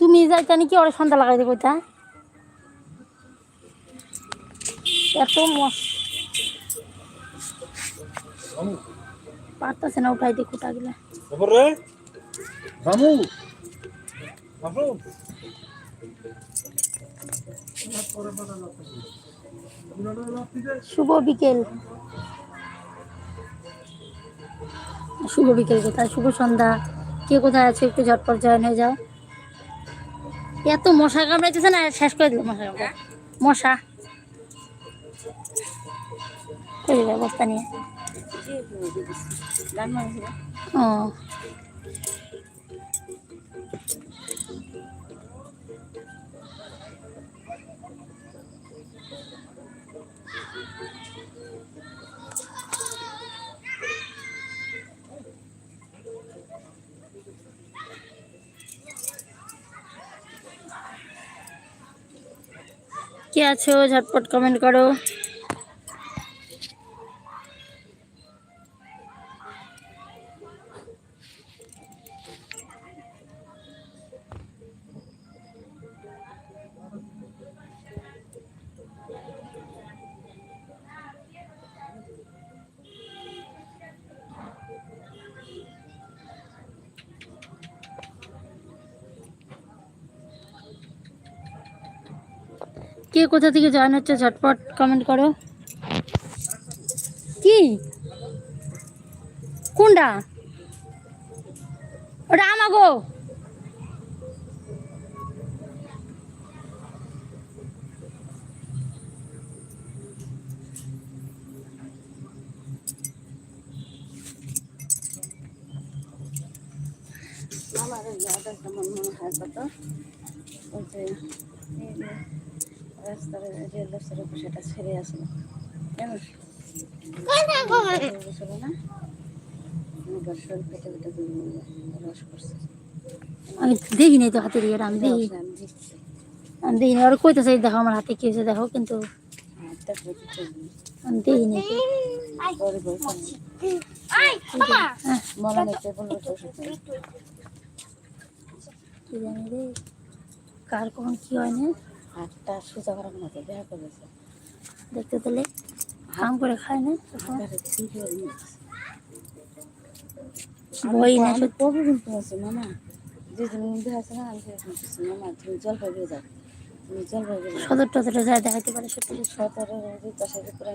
তুমি যাইতা নাকি ওরা সন্ধ্যা লাগাই লাগাইতে কইতা এত মস পারতাছে না উঠাইতে কুটা গেলে রামু শুভ বিকেল। শুভ বিকেল কোথায়? শুভ সন্ধ্যা। কে কোথায় আছে? একটু ঝটপট জয়েন হয়ে যাও। এত মশা কামড়াইতেছে না শেষ করে দিল মশা কামড়া মশা। করে বস্তা নিয়ে। ও। কে আছো ঝটপট কমেন্ট করো। কে কোথা থেকে জয়েন হচ্ছে, ঝটপট কমেন্ট করো। কি? কোনটা? ওটা আমাগো। আমার মনে হয় কত? রাস্তার রেল রাস্তার উপর সেটা ছেড়ে আসলো কেন ছিল না আমার শরীর পেটে পেটে রস করছে আমি দেখি নাই তো হাতে দিয়ে আমি দেখি। আমি দেখি আর কইতেছে দেখো আমার হাতে কি হয়েছে দেখো। কিন্তু আমি দেখি নাই হ্যাঁ, রে কার কখন কি হয় না? হাতটা সোজা করার মতো দেখা করেছে দেখতে পেলে হাম করে খায় না বই হয়ে না কবে কিন্তু আছে মামা? যেদিন কিন্তু আছে না আমি মামা তুমি জলপাইগুড়ি যাও তুমি জলপাইগুড়ি সদর টদরে যায় দেখাইতে পারে সত্যি। সতেরো ঋতু করে